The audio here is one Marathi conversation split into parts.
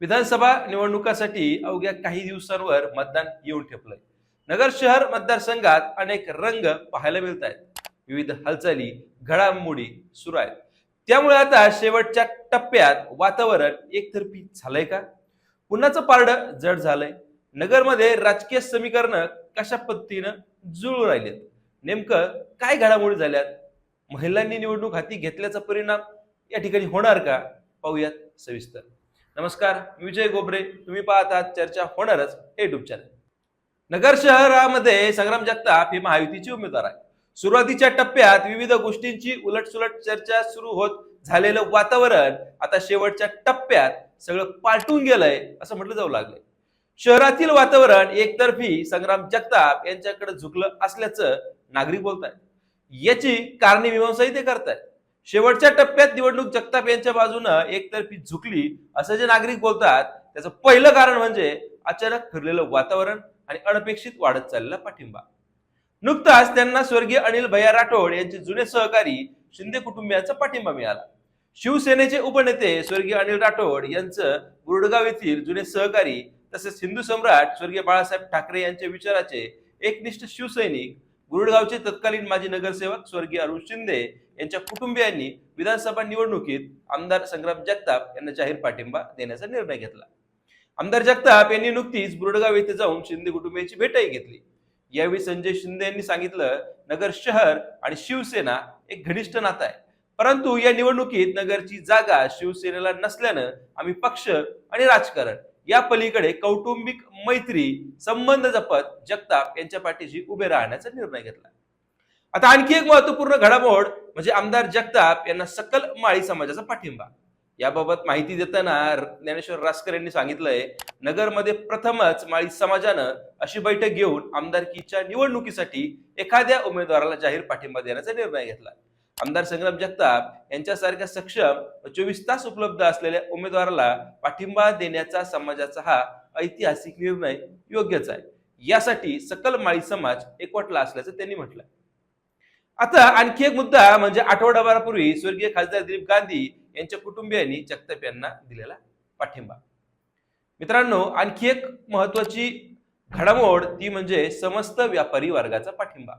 विधानसभा निवडणुकासाठी अवघ्या काही दिवसांवर मतदान येऊन ठेपलंय. नगर शहर मतदारसंघात अनेक रंग पाहायला मिळत आहेत विविध हालचाली घडामोडी सुरू आहेत. त्यामुळे आता शेवटच्या टप्प्यात वातावरण एकतर्फी झालंय का? पुन्हाचं पारडं जड झालंय. नगरमध्ये राजकीय समीकरण कशा पद्धतीनं जुळून राहिलेत? नेमकं काय घडामोडी झाल्यात? महिलांनी निवडणूक हाती घेतल्याचा परिणाम या ठिकाणी होणार का? पाहूयात सविस्तर. नमस्कार मी विजय गोबरे. तुम्ही पाहत आहात चर्चा होणारच हे युट्यूब चॅनल नगर शहरामध्ये संग्राम जगताप हे महायुतीचे उमेदवार आहे सुरुवातीच्या टप्प्यात विविध गोष्टींची उलटसुलट चर्चा सुरू होत झालेलं वातावरण आता शेवटच्या टप्प्यात सगळं पालटून गेलंय असं म्हटलं जाऊ लागलंय. शहरातील वातावरण एकतर्फी संग्राम जगताप यांच्याकडे झुकलं असल्याचं नागरिक बोलतायत. याची कारणे ते करतायत. शेवटच्या टप्प्यात निवडणूक जगताप यांच्या बाजूनं एकतर्फी झुकली असं जे नागरिक बोलतात त्याचं पहिलं कारण म्हणजे अचानक फिरलेलं वातावरण आणि अनपेक्षित वाढत चाललेला पाठिंबा. नुकताच त्यांना स्वर्गीय अनिल भैया राठोड यांचे जुने सहकारी शिंदे कुटुंबियांचा पाठिंबा मिळाला. शिवसेनेचे उपनेते स्वर्गीय अनिल राठोड यांचं गुरुडगाव येथील जुने सहकारी तसेच हिंदू सम्राट स्वर्गीय बाळासाहेब ठाकरे यांच्या विचाराचे एकनिष्ठ शिवसैनिक गुरुडगावचे तत्कालीन माजी नगरसेवक स्वर्गीय अरुण शिंदे यांच्या कुटुंबियांनी विधानसभा निवडणुकीत आमदार संग्राम जगताप यांना जाहीर पाठिंबा देण्याचा निर्णय घेतला. आमदार जगताप यांनी नुकतीच बुरडगाव येथे जाऊन शिंदे कुटुंबियांची भेटही घेतली. यावेळी संजय शिंदे यांनी सांगितलं नगर शहर आणि शिवसेना एक घनिष्ठ नातं आहे. परंतु या निवडणुकीत नगरची जागा शिवसेनेला नसल्यानं आम्ही पक्ष आणि राजकारण या पलीकडे कौटुंबिक मैत्री संबंध जपत जगताप यांच्या पाठीशी उभे राहण्याचा निर्णय घेतला. आता आणखी एक महत्त्वपूर्ण घडामोड म्हणजे आमदार जगताप यांना सकल माळी समाजाचा पाठिंबा. याबाबत माहिती देताना ज्ञानेश्वर रासकर यांनी सांगितलंय नगरमध्ये प्रथमच माळी समाजानं अशी बैठक घेऊन आमदारकीच्या निवडणुकीसाठी एखाद्या उमेदवाराला जाहीर पाठिंबा देण्याचा निर्णय घेतला. आमदार संग्राम जगताप यांच्यासारख्या सक्षम चोवीस तास उपलब्ध असलेल्या उमेदवाराला पाठिंबा देण्याचा समाजाचा हा ऐतिहासिक निर्णय योग्यच आहे. यासाठी सकल माळी समाज एकवटला असल्याचं त्यांनी म्हटलं आता आणखी एक मुद्दा म्हणजे आठवडाभरापूर्वी स्वर्गीय खासदार दिलीप गांधी यांच्या कुटुंबियांनी जगताप यांना दिलेला पाठिंबा. मित्रांनो आणखी एक महत्वाची घडामोड ती म्हणजे समस्त व्यापारी वर्गाचा पाठिंबा.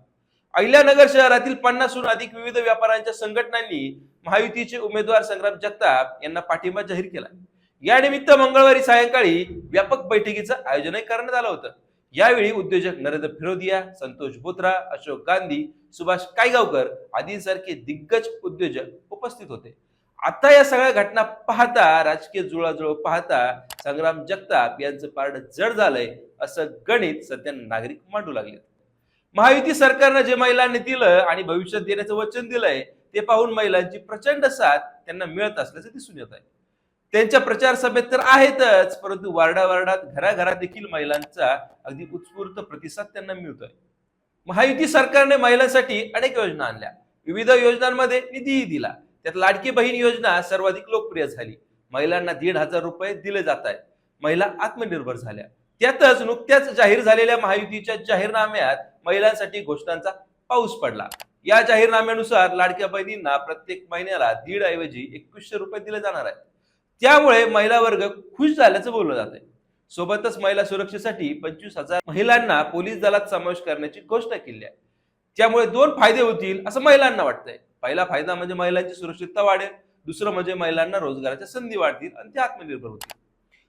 अहिल्यानगर शहरातील पन्नासहून अधिक विविध व्यापाऱ्यांच्या संघटनांनी महायुतीचे उमेदवार संग्राम जगताप यांना पाठिंबा जाहीर केला. या निमित्त मंगळवारी सायंकाळी व्यापक बैठकीचं आयोजनही करण्यात आलं होतं. यावेळी उद्योजक नरेंद्र फिरोदिया संतोष बोत्रा अशोक गांधी सुभाष कायगावकर आदींसारखे दिग्गज उद्योजक उपस्थित होते. आता या सगळ्या घटना पाहता राजकीय जुळाजुळ पाहता संग्राम जगताप यांचं पारड जड झालंय असं गणित सध्या नागरिक मांडू लागले महायुती सरकारनं जे महिलांनी दिलं आणि भविष्यात देण्याचं वचन दिलंय ते पाहून महिलांची प्रचंड साथ त्यांना मिळत असल्याचं दिसून येत आहे त्यांच्या प्रचार सभेत तर आहेतच परंतु वार्डा वार्डात घराघरात देखील महिलांचा अगदी उत्स्फूर्त प्रतिसाद त्यांना मिळतोय. महायुती सरकारने महिलांसाठी अनेक योजना आणल्या. विविध योजनांमध्ये निधीही दिला. त्यात लाडकी बहीण योजना सर्वाधिक लोकप्रिय झाली. महिलांना दीड हजार रुपये दिले जात आहेत. महिला आत्मनिर्भर झाल्या. त्यातच नुकत्याच जाहीर झालेल्या महायुतीच्या जाहीरनाम्यात महिलांसाठी घोषणांचा पाऊस पडला. या जाहीरनाम्यानुसार लाडक्या बहिणींना प्रत्येक महिन्याला दीड ऐवजी एकवीसशे रुपये दिले जाणार आहेत. त्यामुळे महिला वर्ग खुश झाल्याचं बोललं जात आहे सोबतच महिला सुरक्षेसाठी पंचवीस हजार महिलांना पोलीस दलात समावेश करण्याची घोषणा केली आहे. त्यामुळे दोन फायदे होतील असं महिलांना वाटतंय. पहिला फायदा म्हणजे महिलांची सुरक्षितता वाढेल. दुसरं म्हणजे महिलांना रोजगाराच्या संधी वाढतील आणि ते आत्मनिर्भर होतील.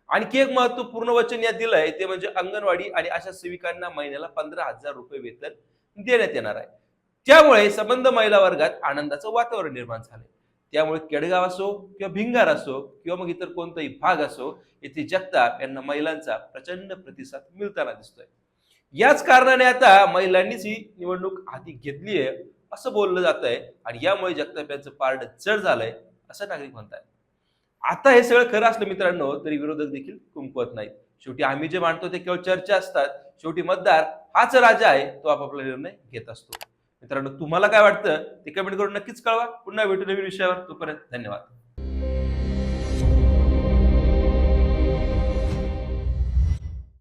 आणखी एक महत्त्वपूर्ण वचन यात दिलंय ते म्हणजे अंगणवाडी आणि अशा सेविकांना महिन्याला पंधरा हजार रुपये वेतन देण्यात येणार आहे. त्यामुळे संबंध महिला वर्गात आनंदाचं वातावरण निर्माण झालंय. त्यामुळे केडगाव असो किंवा भिंगार असो किंवा मग इतर कोणताही भाग असो येथे जगताप यांना महिलांचा प्रचंड प्रतिसाद मिळताना दिसतोय. याच कारणाने आता महिलांनीच ही निवडणूक हाती घेतली आहे असं बोललं जात आहे आणि यामुळे जगताप यांचं पारड जड झालंय असं नागरिक म्हणतात आता हे सगळं खरं असलं मित्रांनो तरी विरोधक देखील कुंकवत नाहीत. शेवटी आम्ही जे मांडतो ते केवळ चर्चा असतात. शेवटी मतदार हाच राजा आहे तो आपापला निर्णय घेत असतो. मित्रांनो तुम्हाला काय वाटतं ते कमेंट करून नक्कीच कळवा. पुन्हा भेटू नवीन विषयावर. तोपर्यंत धन्यवाद.